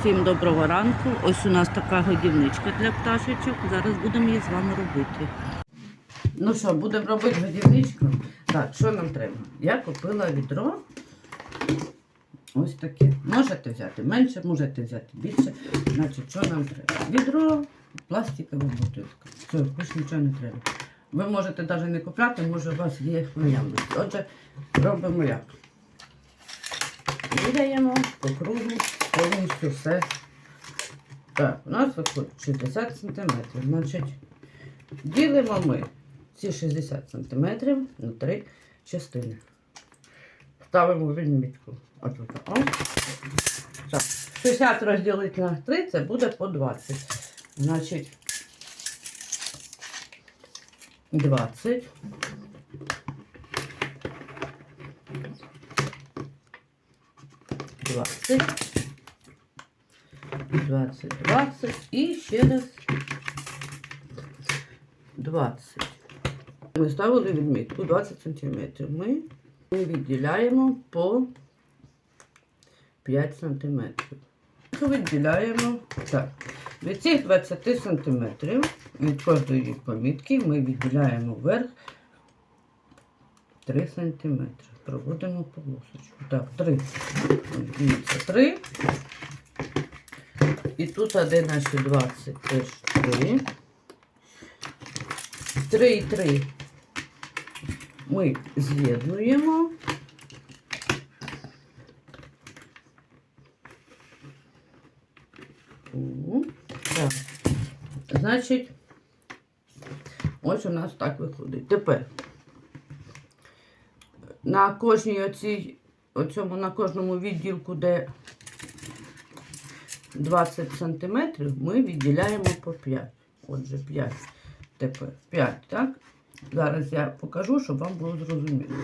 Всім доброго ранку. Ось у нас така годівничка для пташечок. Зараз будемо її з вами робити. Ну що, будемо робити годівничку. Так, що нам треба? Я купила відро. Ось таке. Можете взяти менше, можете взяти більше. Значить, що нам треба? Відро, пластикова бутилка. Все, більше нічого не треба. Ви можете навіть не купляти, може у вас є в наявності. Отже, робимо як. Міряємо по кругу повністю все. Так, у нас виходить 60 см. Значить, ділимо ми ці 60 см на три частини. Ставимо відмітку. Отут. Так. 60 розділити на 3, це буде по 20. Значить, 20. Двадцять. Двадцять, двадцять. І ще раз. Двадцять. Ми ставили відмітку 20 см. Ми відділяємо по 5 см. Виділяємо так. Від цих 20 см від кожної помітки ми відділяємо вверх 3 см. Проводимо полосочку. Так, 3. 3. І тут де наші 20 теж 3. 3 і 3 ми з'єднуємо. Так. Значить, ось у нас так виходить. Тепер на кожній оцій, оцьому, на кожному відділку, де 20 см, ми відділяємо по 5. Отже, 5. Тепер 5, так? Зараз я покажу, щоб вам було зрозуміло.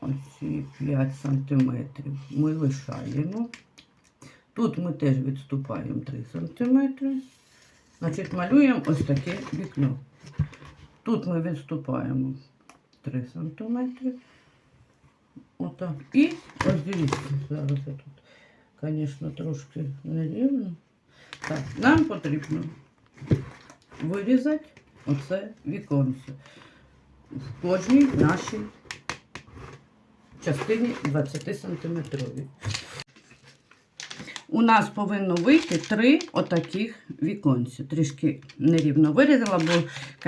Оці 5 см ми лишаємо. Тут ми теж відступаємо 3 см. Значить, малюємо ось таке вікно. Тут ми відступаємо 3 см. Отак. І ось дивіться, зараз я тут, звісно, трошки нерівно. Так, нам потрібно вирізати оце віконце в кожній нашій частині 20 сантиметровій. У нас повинно вийти три отаких віконці. Трішки нерівно вирізала, бо,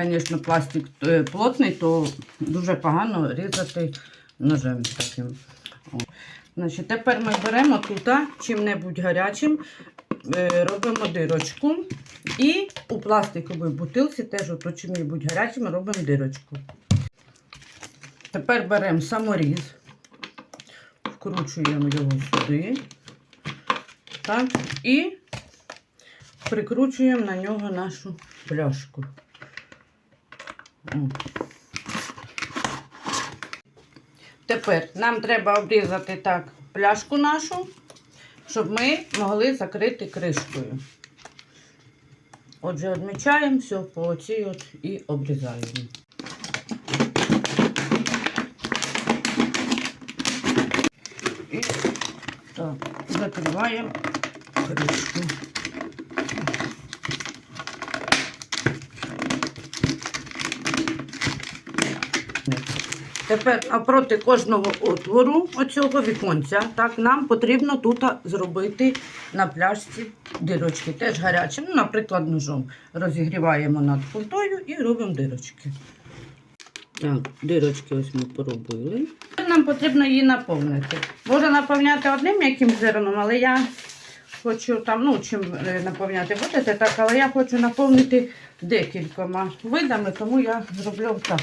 звісно, пластик е, плотний, то дуже погано різати ножем таким. Значить, Тепер ми беремо тут чим-небудь гарячим, е, робимо дирочку. І у пластиковій бутилці теж чим-небудь гарячим робимо дирочку. Тепер беремо саморіз, вкручуємо його сюди. Так, і прикручуємо на нього нашу пляшку. О. Тепер нам треба обрізати так пляшку нашу, щоб ми могли закрити кришкою. Отже, відмічаємо все по оцій от і обрізаємо. І так, закриваємо кришку. Тепер напроти кожного отвору оцього віконця, так, нам потрібно тут зробити на пляшці дирочки. Теж гарячим, ну, наприклад, ножом. Розігріваємо над плитою і робимо дирочки. Так, дирочки ось ми поробили. Нам потрібно її наповнити. Можна наповняти одним м'яким зерном, але я хочу там, ну, чим е, наповняти будете, так, але я хочу наповнити декількома видами, тому я зроблю так.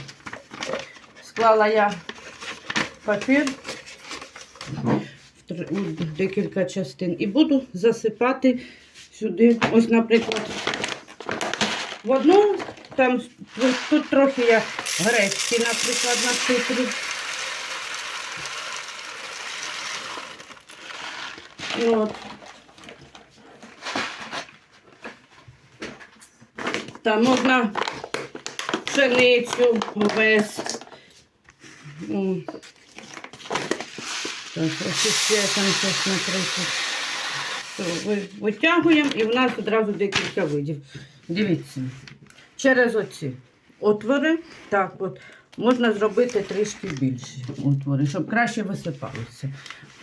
Склала я папір в декілька частин і буду засипати сюди. Ось, наприклад, в одну, там тут, тут трохи я гречки, наприклад, насиплю. От. Там можна пшеницю, овес. М. Так, ось ще там щось. То ви- Витягуємо і в нас одразу декілька видів. Дивіться. Через оці отвори, так от, можна зробити трішки більші отвори, щоб краще висипалося.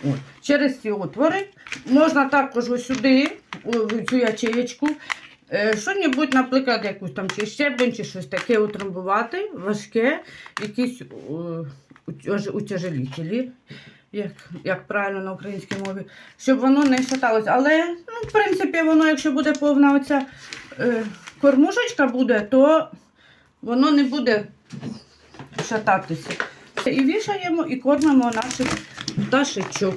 От. Через ці отвори можна також ось сюди, в цю ячеєчку, що-небудь, наприклад, якусь там чи щебень, чи щось таке утрамбувати, важке, якісь е, утяжелітелі, як, як правильно на українській мові, щоб воно не шаталось. Але, ну, в принципі, воно, якщо буде повна оця е, кормушечка буде, то воно не буде шататися. І вішаємо, і кормимо наших пташечок.